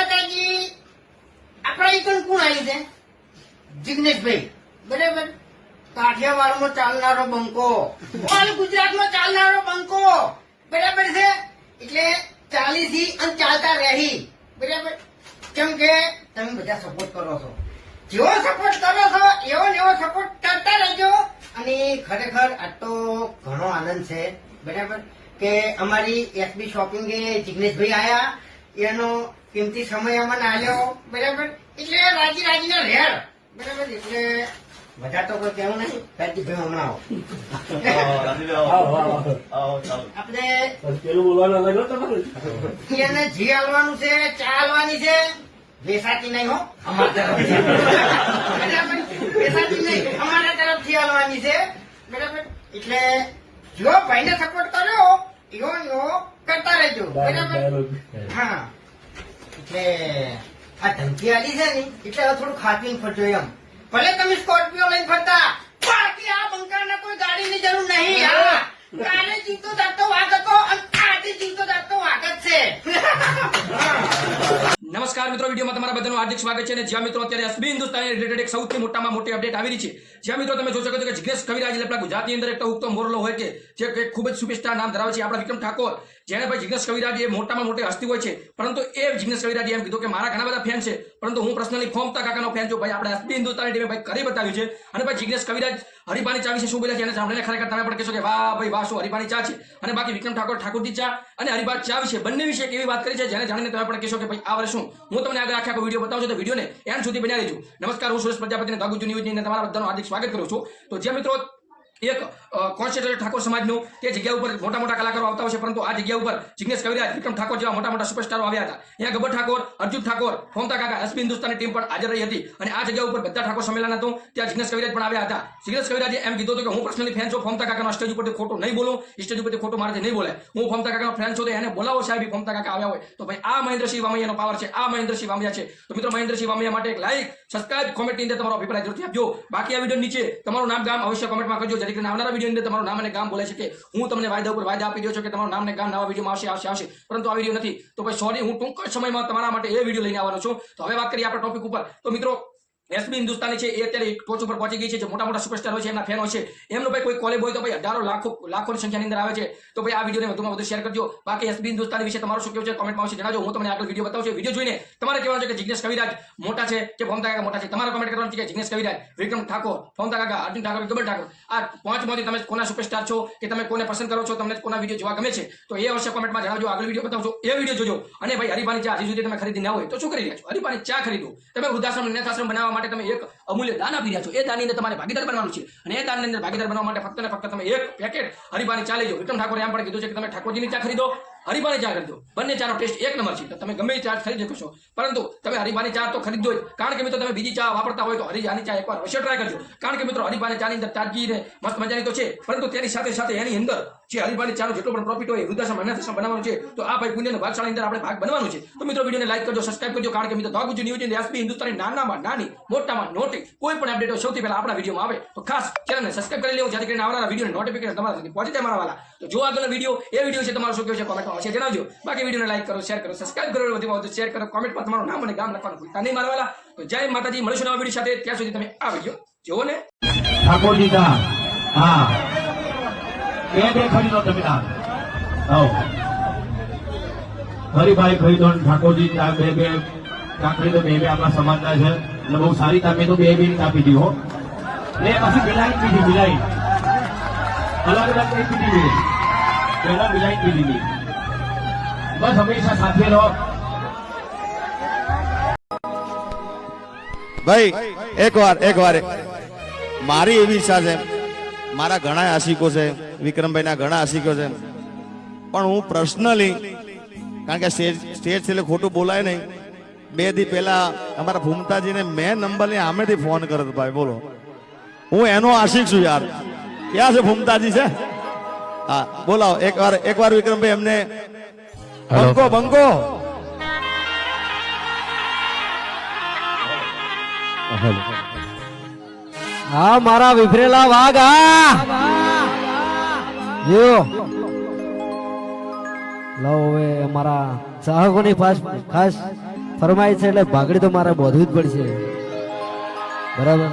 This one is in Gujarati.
માતાજી આપણા એકન કોણ આવી છે? જિગ્નેશભાઈ. બરાબર. કાઠિયાવાડમાં ચાલનારો બંકો. ઓલ ગુજરાતમાં ચાલનારો બંકો. બરાબર છે? એટલે ચાલીસી અને ચાલતા રહી. બરાબર. કેમ કે તમે બધા સપોર્ટ કરો છો. જેવો સપોર્ટ કરો છો એવો ને એવો સપોર્ટ કરતા રહેજો. અને ખરેખર આ તો ઘણો આનંદ છે. બરાબર. કે અમારી એસબી શોપિંગે જિગ્નેશભાઈ આયા. એનો કિંમતી સમય અમને આવ્યો બરાબર? એટલે રાજી રાજીના રેર બરાબર? એટલે મજા તો કોઈ કેવું નહીં. રાજીભાઈ હમણાં આવો. આપણે પેલું બોલવાનું અલગ તમારે એને જી હાલવાનું છે ચા હાલવાની છે. વેસાતી નહીં હો. અમારા તરફ? વેસાતી નહીં. અમારા તરફથી હાલવાની છે. બરાબર? એટલે જો ભાઈને સપોર્ટ કર્યો એવો ને એવો કરતા બરાબર હા. એટલે આ ધમકી આલી છે ને એટલે હવે થોડું ખાતીને ફરજો એમ. ભલે તમે સ્કોર્પિયો લઈને ફરતા બાકી આ બંકારને કોઈ ગાડીની જરૂર નહીં હા. કાલે જીવતો જાતો વાઘ હતો અને આજે જીવતો જાતો વાઘ જ છે. નમસ્કાર મિત્રો વિડીયોમાં તમારા બધાનું હાર્દિક સ્વાગત છે અને જ્યાં મિત્રો અત્યારે અસબી હિન્દુસ્તાની રિલેટેડ એક સૌથી મોટામાં મોટી અપડેટ આવી રહી છે. જ્યાં મિત્રો તમે જોઈ શકો છો કે જિગ્નેશ કવિરાજ એટલે આપણા ગુજરાતની અંદર એક ઉગતો મોરલો હોય કે જે ખૂબ જ સુપરસ્ટાર નામ ધરાવે છે આપણા વિક્રમ ઠાકોર. જેને ભાઈ જિગ્નેશ કવિરાજ એ મોટામાં મોટી હસ્તી હોય છે, પરંતુ એ જિગ્નેશ કવિરાજે એમ કીધું કે મારા ઘણા બધા ફેન છે, પરંતુ હું પર્સનલી ફોમતા કાકાનો ફેન છું. ભાઈ, આપણે હસ્તી હિન્દુસ્તાની ટીમે ભાઈ કરી બતાવ્યું છે. અને ભાઈ, જિગ્નેશ કવિરાજ હરિભાની ચા વિશે શું બોલે છે એને સાંભળીને ખરેખર તમે પણ કહેશો કે, વાહ, ભાઈ, વાહ, શું હરિભાની ચા છે? અને બાકી વિક્રમ ઠાકોર ઠાકોરજી ચા અને હરિભા ચા વિશે બંને વિશે એક એવી વાત કરી છે, જેને જાણીને તમે પણ કહેશો કે, ભાઈ, આ વર્ષ શું? હું તમને આગળ આખા વીડિયો બતાવું છું, તો વિડીયોને એન્ડ સુધી બનાવી દેજો. નમસ્કાર, હું સુરેશ પ્રજાપતિને દાગુજુ ન્યૂઝની તમારા બધાનું હાર્દિક સ્વાગત કરું છું. તો જે મિત્રો એક કોન્સ્ટિટ્યુટ ઠાકોર સમાજનું તે જગ્યા ઉપર મોટા મોટા કલાકારો આવતા હોય છે, પરંતુ આ જગ્યા ઉપર જિગ્નેશ કવિરાજ, વિક્રમ ઠાકોર જેવા મોટા મોટા સુપરસ્ટારો આવ્યા હતા. અહીંયા ગબ્બર ઠાકોર, અર્જુન ઠાકોર ફોમતા કાકા એસપી હિન્દુસ્તાની ટીમ પણ હાજર રહી હતી. અને આ જગ્યા ઉપર બધા ઠાકોર સંમેલન હતું, ત્યાં જિગ્નેશ કવિરાજ પણ આવ્યા હતા. જિગ્નેશ કવિરાજે એમ કીધું હતું કે હું પર્સનલી ફેન છું ફોમતા કાકાનો સ્ટેજ ઉપરથી ખોટું નહીં બોલું. સ્ટેજ ઉપરથી ખોટું મારાથી નહીં બોલે. હું ફોમતા કાકાનો ફેન છું તો એને બોલાવો સાહેબ ફોમતા કાકા આવ્યા હોય. તો ભાઈ, આ મહેન્દ્રસિંહ વામૈયાનો પાવર છે, આ મહેન્દ્રસિંહ વામૈયા છે. તો મિત્રો, મહેન્દ્રસિંહ વામૈયા માટે એક લાઈક સબસ્ક્રાઇબ કોમેન્ટની અંદર તમારો અભિપ્રાય જરૂરથી આપજો. બાકી આ વીડિયો નીચે તમારું નામ, ગામ અવશ્ય કોમેન્ટમાં કરજો. કરીને આવનારા વીડિયો અંદર તમારું નામ અને ગામ બોલે છે કે હું તમને વાયદા ઉપર વાયદા આપી દો છો કે તમારું નામ ને ગામ નવા વિડીયોમાં આવશે આવશે આવશે. પરંતુ આ વીડિયો નથી. તો ભાઈ સોરી હું ટૂંક સમયમાં તમારા માટે એ વીડિયો લઈને આવવાનો છું. તો હવે વાત કરીએ આપણે ટોપિક ઉપર. તો મિત્રો એસબી હિન્દુસ્તાની છે, એ અત્યારે ટોચ ઉપર પહોંચી ગઈ છે, જે મોટા મોટા સુપરસ્ટાર હોય છે, એમના ફેન હોય છે. એમનો ભાઈ કોઈ કોલેબ હોય તો ભાઈ હજારો લાખો, લાખોની સંખ્યાની અંદર આવે છે. તો ભાઈ આ વિડીયોને વધુમાં વધુ શેર કરજો. બાકી એસબી હિન્દુસ્તાની વિશે તમારું શું કેવું છે કોમેન્ટમાં આવશે જણાવજો. હું તમને આગળ વીડિયો બતાવું છું. વીડિયો જોઈને તમારે કહેવાનું છે કે જિગ્નેશ કવિરાજ મોટા છે કે કાકા મોટા છે? તમારે કમેન્ટ કરવાનું છે કે જિગ્નેશ કવિરાજ, વિક્રમ ઠાકોર, ફોમતા કાકા, અર્જુન ઠાકોર ગબર ઠાકોર, આ પાંચમાંથી તમે કોના સુપરસ્ટાર છો કે તમે કોને પસંદ કરો છો, તમને કોના વીડિયો જોવા ગમે છે? તો એ અવશ્ય કોમેન્ટમાં જણાવજો. આગળ વીડિયો બતાવજો એ વીડિયો જોજો. અને ભાઈ હરિભાની ચા હજી સુધી તમે ખરીદી ના હોય તો શું કરી રહ્યા છો? હરિભાની ચા ખરીદો. તમે વૃદ્ધાશ્રમ અનાથાશ્રમ બનાવવા માટે તમે એક અમૂલ્ય દાન આપી રહ્યા છો. એ દાનની તમારે ભાગીદાર બનવાનું છે. અને એ દાનની અંદર ભાગીદાર બનવા માટે ફક્ત ને ફક્ત તમે એક પેકેટ હરિભાની ચા લેજો વિક્રમ ઠાકોરે એમ પણ કીધું છે કે તમે ઠાકોરજીની ચા ખરીદો હરિભાની ચા ખરીદો. બંને ચાનો ટેસ્ટ એક નંબર છે. તો તમે ગમે એ ચા ખરીદી શકો છો. પરંતુ તમે હરિભાની ચા તો ખરીદો કારણ કે મિત્રો તમે બીજી ચા વાપરતા હોય તો હરિભાની ચા એકવાર અવશ્ય ટ્રાય કરજો. કારણ કે મિત્રો હરિભાની ચાની અંદર તાજગી ને મસ્ત મજાની તો છે. પરંતુ તેની સાથે સાથે એની અંદર જે હરિભાની ચાનો જેટલો પણ પ્રોફિટ હોય વૃદ્ધાશ્રમ અનાથાશ્રમ બનાવવાનું છે, તો આ ભાઈ પુણ્યનો ભાગશાળી અંદર આપણે ભાગ બનવાનું છે. તો મિત્રો વિડીયોને લાઈક કરજો સબસ્ક્રાઈબ કરજો, કારણ કે મિત્રો the Guju news SP Hindustani નાનામાં નાની, મોટામાં મોટી, કોઈ પણ અપડેટો સૌથી પહેલા આપણા વિડીયોમાં આવે. તો ખાસ ચેનલને સબસ્ક્રાઈબ કરી લેવું, જેથી કરીને આવનારા વિડીયોની નોટિફિકેશન તમારા સુધી પહોંચી મારા વાલા. તો જો આગળનો વીડિયો, એ વીડિયો છે તમારો શું કહેવું છે કોમેન્ટમાં આવશે જણાવજો. બાકી વિડીયોને લાઈક કરો શેર કરો સબસ્ક્રાઈબ કરો, વધુમાં વધુ શેર કરો કોમેન્ટમાં તમારું નામ અને ગામ લખવાનું ભૂલતા નહીં મારા વાલા. તો જય માતાજી, મળીશું નવા વીડિયો સાથે. ત્યાં સુધી તમે આ વીડિયો જુઓ ને. ઠાકોરજી હા. હરિભાઈ ખરીદો ઠાકોરજી બે બે ચા ખરીદો, બે બે આપણા સમાજના છે. એટલે બહુ સારી તમે તો બે બે પીધી હો. ને પછી બિલાઈ પીધી બિલાઈ અલગ અલગ કઈ પીધી છે પહેલા બિલાઈ પીધી હતી બસ હંમેશા સાથે રહો. ભાઈ, એક વાર એક વાર. મારી એવી ઈચ્છા છે. મારા ઘણા આશિકો છે. વિક્રમભાઈના ઘણા આશિકો છે. પણ હું પર્સનલી કારણ કે સ્ટેજ સ્ટેજ છે એટલે ખોટું બોલાય નહીં. બે દી પહેલા અમારા ભૂમતાજીને મેં નંબરની સામેથી ફોન કર્યો ભાઈ બોલો. હું એનો આશિક છું યાર. ક્યાં છે ભૂમતાજી છે? હા બોલાવો. એક વાર એક વિક્રમભાઈ એમને બંકો બંકો હા મારા વિફરેલા વાઘ આ જો લો હવે અમારા ચાહકોની ખાસ ફરમાય છે એટલે ભાગડી તો મારે બોધવી જ પડશે. બરાબર?